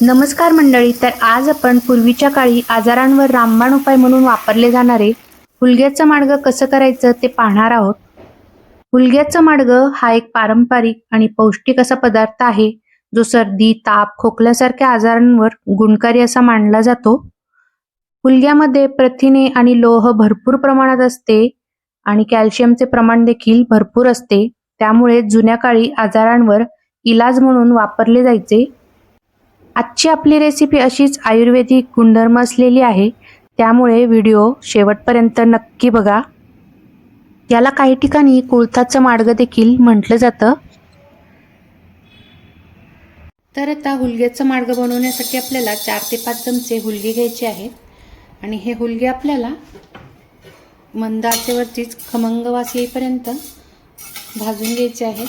नमस्कार मंडळी तर आज आपण पूर्वीच्या काळी आजारांवर रामबाण उपाय म्हणून वापरले जाणारे हुलग्याचं मार्ग कसं करायचं ते पाहणार आहोत. हुलग्याचं मार्ग हा एक पारंपरिक आणि पौष्टिक असा पदार्थ आहे जो सर्दी ताप खोकल्यासारख्या आजारांवर गुणकारी असा मानला जातो. हुलग्यामध्ये प्रथिने आणि लोह भरपूर प्रमाणात असते आणि कॅल्शियमचे प्रमाण देखील भरपूर असते. त्यामुळे जुन्या काळी आजारांवर इलाज म्हणून वापरले जायचे. आजची आपली रेसिपी अशीच आयुर्वेदिक गुणधर्म असलेली आहे. त्यामुळे व्हिडिओ शेवटपर्यंत नक्की बघा. याला काही ठिकाणी कुळथाचं माडगं देखील म्हटलं जातं. तर आता हुलग्याचं मार्ग बनवण्यासाठी आपल्याला चार ते पाच चमचे हुलगे घ्यायचे आहेत. आणि हे हुलगे आपल्याला मंद आचेवरतीच खमंग वास येईपर्यंत भाजून घ्यायचे आहेत.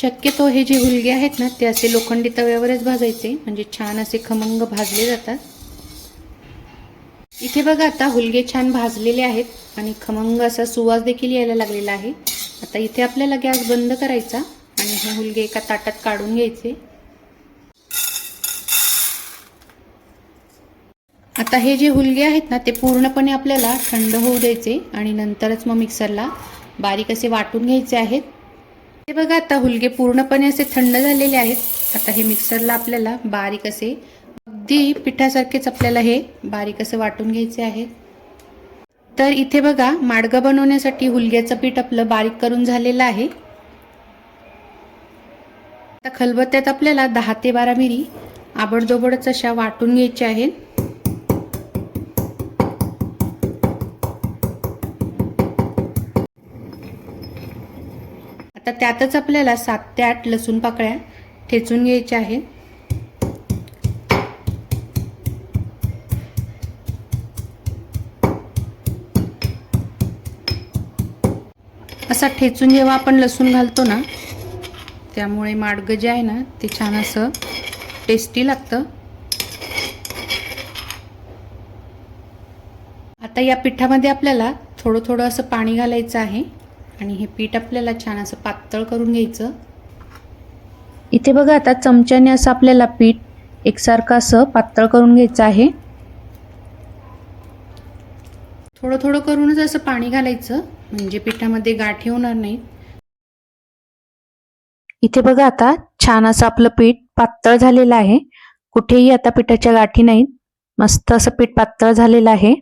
शक्यतो हे जे हुलगे आहेत ना ते असे लोखंडी तव्यावरच भाजायचे म्हणजे छान असे खमंग भाजले जातात. इथे बघा आता हुलगे छान भाजलेले आहेत आणि खमंग असा सुवास देखील यायला लागलेला आहे. आता इथे आपल्याला गॅस बंद करायचा आणि हे हुलगे एका ताटात काढून घ्यायचे. आता हे जे हुलगे आहेत ना ते पूर्णपणे आपल्याला थंड होऊ द्यायचे आणि नंतरच मग मिक्सरला बारीक असे वाटून घ्यायचे आहेत. हे बघा आता हुलगे पूर्णपणे असे थंड झालेले आहेत. आता हे मिक्सरला आपल्याला बारीक असे अगदी पिठासारखेच आपल्याला हे बारीक असं वाटून घ्यायचे आहे. तर इथे बघा माडगं बनवण्यासाठी हुलग्याचं पीठ आपलं बारीक करून झालेलं आहे. आता खलबत्त्यात आपल्याला दहा ते बारा मिरी आबडदोबडच अशा वाटून घ्यायच्या आहेत. आता त्यातच आपल्याला सात ते आठ लसूण पाकळ्या ठेचून घ्यायच्या आहेत. असा ठेचून जेव्हा आपण लसूण घालतो ना त्यामुळे माडगं जे आहे ना ते छान असं टेस्टी लागतं. आता या पिठामध्ये आपल्याला थोडं थोडं असं पाणी घालायचं आहे. आणि हे पीठ आपल्याला छान असं पातळ करून घ्यायचं. इथे बघा आता चमच्याने असं आपल्याला पीठ एकसारखं असं पातळ करून घ्यायचं आहे. थोडं थोडं करूनच असं पाणी घालायचं म्हणजे पिठामध्ये गाठी होणार नाही. इथे बघा आता छान असं आपलं पीठ पातळ झालेलं आहे. कुठेही आता पिठाच्या गाठी नाहीत. मस्त असं पीठ पातळ झालेलं आहे.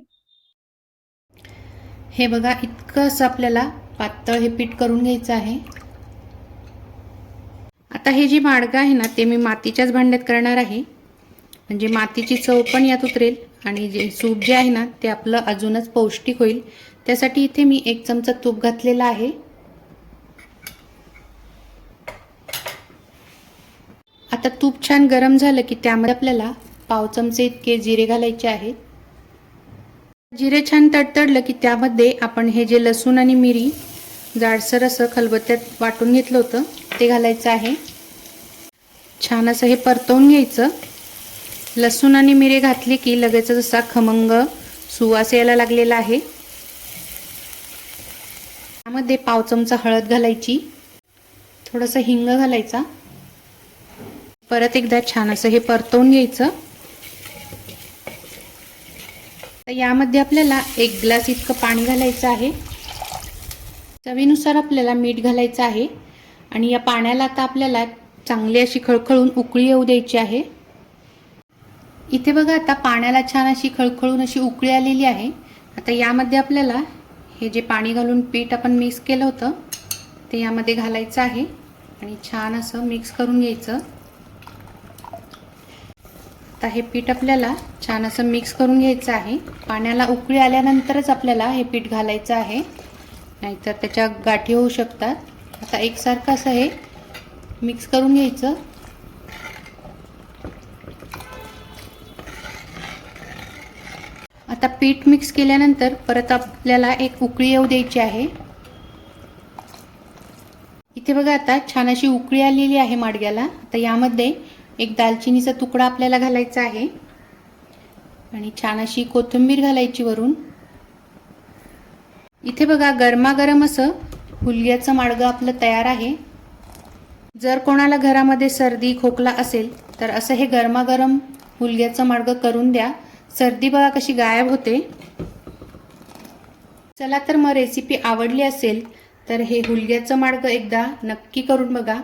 हे बघा इतकं असं आपल्याला पातळ हे पीठ करून घ्यायचं आहे. आता हे जी माडगं आहे ना ते मी मातीच्याच भांड्यात करणार आहे. म्हणजे मातीची चव पण यात उतरेल आणि जे सूप जे आहे ना ते आपलं अजूनच पौष्टिक होईल. त्यासाठी इथे मी एक चमचा तूप घातलेला आहे. आता तूप छान गरम झालं की त्यामध्ये आपल्याला पाव चमचे इतके जिरे घालायचे आहेत. जिरे छान तडतडलं की त्यामध्ये आपण हे जे लसूण आणि मिरी जाडसर असं खलबत्त्यात वाटून घेतलं होतं ते घालायचं आहे. छान असं हे परतवून घ्यायचं. लसूण आणि मिरे घातली की लगेच जसा खमंग सुवास यायला लागलेला आहे. त्यामध्ये पाव चमचा हळद घालायची. थोडंसं हिंग घालायचा. परत एकदा छान असं हे परतवून घ्यायचं. तर यामध्ये आपल्याला एक ग्लास इतकं पाणी घालायचं आहे. चवीनुसार आपल्याला मीठ घालायचं आहे. आणि या पाण्याला आता आपल्याला चांगली अशी खळखळून उकळी येऊ द्यायची आहे. इथे बघा आता पाण्याला छान अशी खळखळून अशी उकळी आलेली आहे. आता यामध्ये आपल्याला हे जे पाणी घालून पीठ आपण मिक्स केलं होतं ते यामध्ये घालायचं आहे. आणि छान असं मिक्स करून घ्यायचं. आता हे पीठ आपल्याला छान असं मिक्स करून घ्यायचं आहे. पाण्याला उकळी आल्यानंतरच आपल्याला हे पीठ घालायचं आहे. नाहीतर त्याच्या गाठी होऊ शकतात. आता एकसारखं असं हे मिक्स करून घ्यायचं. आता पीठ मिक्स केल्यानंतर परत आपल्याला एक उकळी येऊ द्यायची आहे. इथे बघा आता छान अशी उकळी आलेली आहे माडग्याला. आता यामध्ये एक दालचिनीचा तुकडा आपल्याला घालायचा आहे. आणि छान अशी कोथिंबीर घालायची वरून. इथे बघा गरमागरम असं हुलग्याचं माडगं आपलं तयार आहे. जर कोणाला घरामध्ये सर्दी खोकला असेल तर असं हे गरमागरम हुलग्याचं मार्ग करून द्या. सर्दी बघा कशी गायब होते. चला तर मग रेसिपी आवडली असेल तर हे हुलग्याचं माळगं एकदा नक्की करून बघा.